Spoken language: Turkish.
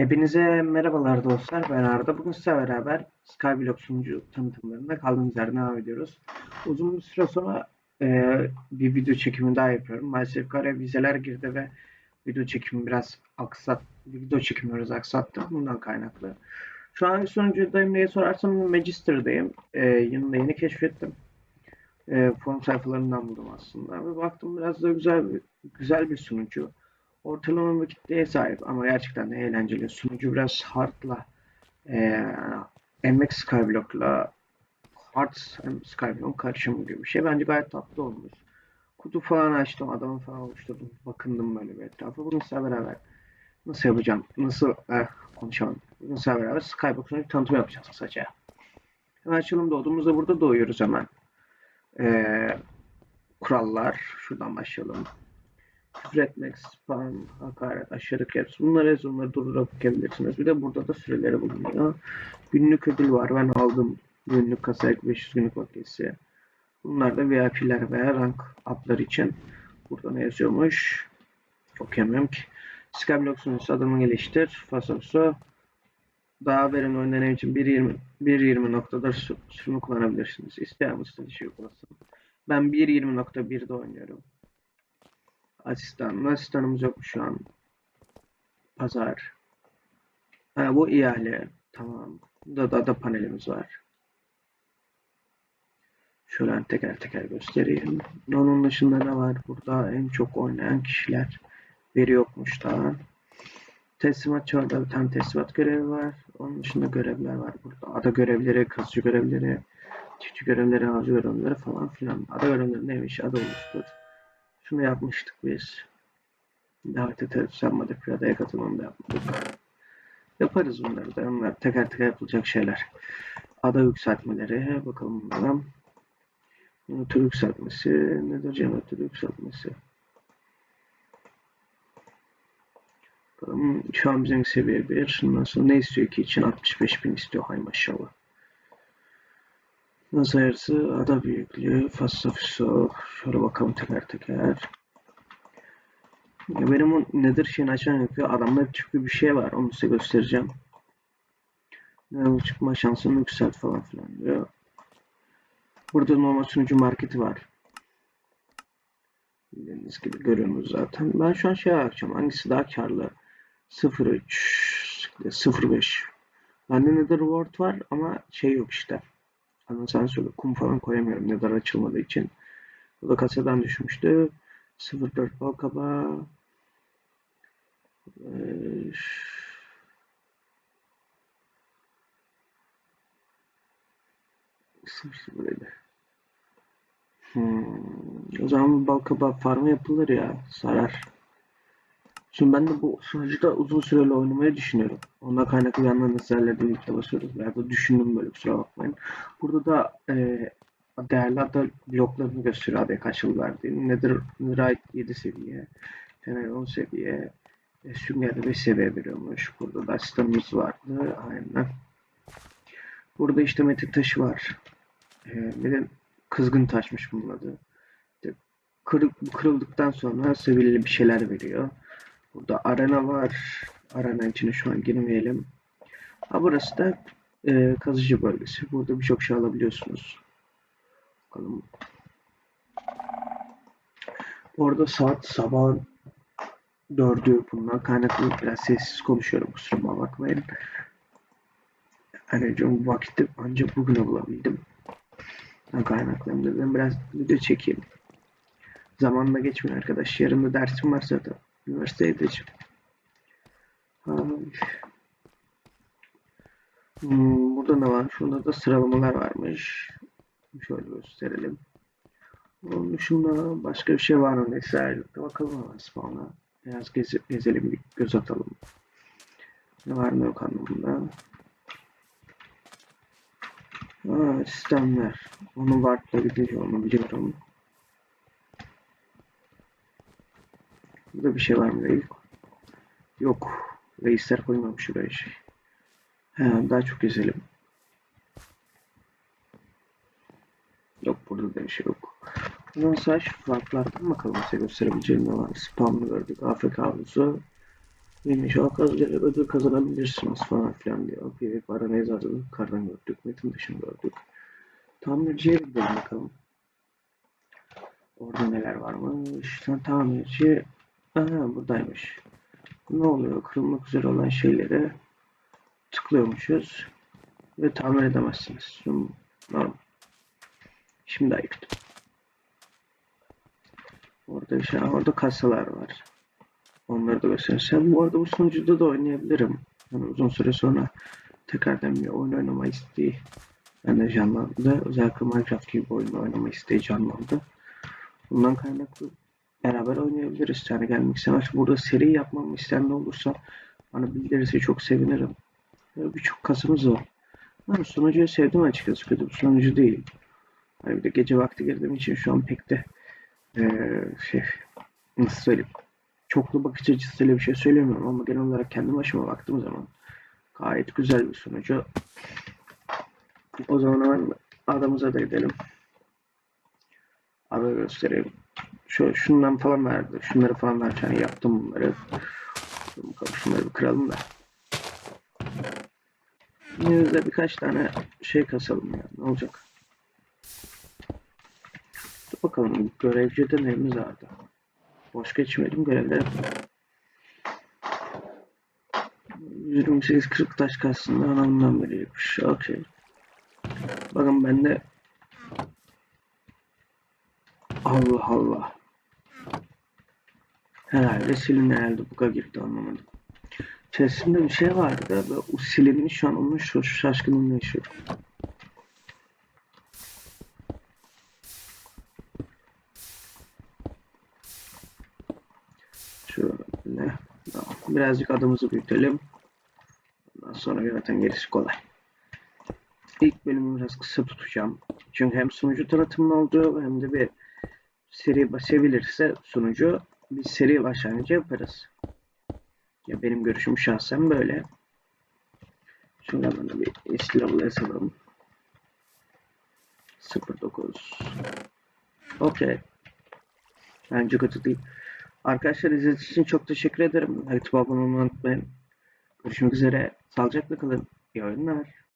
Hepinize merhabalar dostlar. Ben Arda. Bugün sizle beraber Skyblock sunucu tanıtımlarında kaldığımız yerden devam ediyoruz. Uzun bir süre sonra e, bir video çekimi daha yapıyorum. Maalesef kare vizeler girdi ve video çekimi biraz aksat, video çekimi biraz aksattı. Bundan kaynaklı. Şu an sunucudayım diye sorarsam Magister'dayım. E, yanında yeni keşfettim. E, forum sayfalarından buldum aslında. Ve baktım biraz da güzel bir, güzel bir sunucu ortalama bir kitleye sahip ama gerçekten de eğlenceli. Sunucu biraz hardla e, MX Skyblock'la hard Skyblock karışımı gibi bir şey. Bence gayet tatlı olmuş. Kutu falan açtım, adamı falan oluşturdum. Bakındım böyle bir etrafa. Bunu sizle beraber nasıl yapacağım, nasıl eh, konuşalım. Bunu sizle beraber Skyblock sunucu tanıtım yapacağız kısaca. Hemen açalım doğduğumuzda burada doğuyoruz hemen. E, kurallar. Şuradan başlayalım küfür etmek, spam, hakaret, aşırılık hepsi. Bunları bunları durdurup bakabilirsiniz. Bir de burada da süreleri bulunuyor. Günlük ödül var. Ben aldım. Günlük kasa 500 günlük vakisi. Bunlar da VIP'ler veya rank up'lar için. Burada ne yazıyormuş? Okuyamıyorum ki. Skyblock sunucusu adımı geliştir. Fasosu daha verimli oynanan için 1.20 1.20.4 sürümü kullanabilirsiniz. İsteyen mi strateji uygulasın? Ben 1.20.1'de oynuyorum. Asistan. Asistanımız yok şu an. Pazar. Ha, bu ihale. Tamam. Burada da, da panelimiz var. Şöyle teker teker göstereyim. Onun dışında ne var? Burada en çok oynayan kişiler. Veri yokmuş daha. Teslimat orada bir tane teslimat görevi var. Onun dışında görevler var burada. Ada görevleri, kazıcı görevleri, çiftçi görevleri, avcı görevleri falan filan. Ada görevleri neymiş? Ada oluştur. Şunu yapmıştık biz. Davete terörist yapmadık. Bir adaya katılmam da yapmadık. Yaparız bunları da. Onlar teker teker yapılacak şeyler. Ada yükseltmeleri. Bakalım bunlara. Jeneratör yükseltmesi. Nedir jeneratör yükseltmesi? Bakalım. Şu an bizim seviye 1. Şundan sonra ne istiyor ki için? 65 bin istiyor. Hay maşallah. Nasıl ayarsı? Ada büyüklüğü. Fasafiso. Şöyle bakalım teker teker. Ya benim o nedir şeyini açan yapıyor. Adamda çünkü bir şey var. Onu size göstereceğim. Ne çıkma şansını yükselt falan filan diyor. Burada normal sunucu marketi var. Bildiğiniz gibi görüyorsunuz zaten. Ben şu an şey bakacağım. Hangisi daha karlı? 0.3 0.5 Bende Nether Ward var ama şey yok işte. Ana sensörü kum falan koyamıyorum Nether açılmadığı için. Bu da kasadan düşmüştü. 0.4 balkaba. Ee, sıfır böyle. Hmm. O zaman bu balkaba farmı yapılır ya. Sarar. Şimdi ben de bu sunucuda uzun süreli oynamayı düşünüyorum. Ondan kaynaklı yandan eserlerde ilke basıyoruz. Veya da düşündüm böyle kusura bakmayın. Burada da e, değerli ada bloklarını gösteriyor adaya kaç yıl verdiğini. Nedir? Netherite 7 seviye. Fener 10 seviye. E, Sünger'de 5 seviye veriyormuş. Burada da asistanımız vardı. Aynen. Burada işte metin taşı var. E, bir kızgın taşmış bunun adı. İşte kırık, kırıldıktan sonra seviyeli bir şeyler veriyor. Burada arena var. Arena içine şu an girmeyelim. Ha burası da e, kazıcı bölgesi. Burada birçok şey alabiliyorsunuz. Bakalım. Orada saat sabah dördü bundan kaynaklı biraz sessiz konuşuyorum kusuruma bakmayın. Hani bu vakitte ancak bugüne bulabildim. Ben kaynaklarım dedim biraz video çekeyim. Zamanla geçmiyor arkadaş. Yarın da dersim var zaten. Üniversiteye gideceğim. Hmm, burada ne var? Şurada da sıralamalar varmış. Şöyle gösterelim. Onun dışında başka bir şey var mı? Neyse bakalım ama spawn'a. Biraz geze, gezelim bir göz atalım. Ne var ne yok anlamında. Aa, sistemler. Onu Warp'la gidiyor onu biliyorum. Burada bir şey var mı değil? Yok. Reisler koymamış şuraya şey. He, daha çok gezelim. Yok burada da bir şey yok. Bundan sonra şu farklardan bakalım size gösterebileceğim ne var. Spamlı gördük. AFK havuzu. O kazanca ödül kazanabilirsiniz falan filan diyor. Bir para ne zaten kardan gördük. Metin dışını gördük. Tamirciye gidelim bakalım. Orada neler varmış. Tamirci. Aha buradaymış. Ne oluyor? Kırılmak üzere olan şeyleri tıklıyormuşuz. Ve tamir edemezsiniz. Normal. Şimdi ayıktım. Orada şey, orada kasalar var. Onları da gösterirsem. Bu arada bu sunucuda da oynayabilirim. Yani uzun süre sonra tekrardan bir oyun oynama isteği bende canlandı. Özellikle Minecraft gibi bir oyun oynama isteği canlandı. Bundan kaynaklı beraber oynayabiliriz. Yani gelmek istemez. Burada seri yapmamı isteyen olursa bana bildirirse çok sevinirim. Birçok kasamız var. Ben sunucuyu sevdim açıkçası. Kötü bir sunucu değil. Hani bir de gece vakti girdiğim için şu an pek de eee, şey nasıl söyleyeyim çoklu bakış açısıyla bir şey söylemiyorum ama genel olarak kendi başıma baktığım zaman gayet güzel bir sunucu. O zaman hemen adamıza da gidelim. Adı göstereyim. Şu, şundan falan verdi. Şunları falan. Yani yaptım bunları. Şunları bir kıralım da. Yine de birkaç tane şey kasalım ya. Ne olacak? Dur bakalım. Görevci de neyimiz vardı? Boş geçmedim görevleri. 128 40 taş kastında anlamdan veriymiş. Okey. Bakın bende Allah Allah. Herhalde silin herhalde buga girdi anlamadım. İçerisinde bir şey vardı ve o silinmiş şu an onun şaşkınlığını yaşıyorum. Şöyle. Birazcık adımızı büyütelim. Ondan sonra zaten gerisi kolay. İlk bölümü biraz kısa tutacağım. Çünkü hem sunucu tanıtımı oldu hem de bir seri basabilirse sunucu bir seri başlangıcı yaparız. Ya benim görüşüm şahsen böyle. Şuradan bana bir eski level yazalım. 09 Okey. Bence kötü değil. Arkadaşlar izlediğiniz için çok teşekkür ederim. YouTube abone olmayı unutmayın. Görüşmek üzere. Sağlıcakla kalın. İyi oyunlar.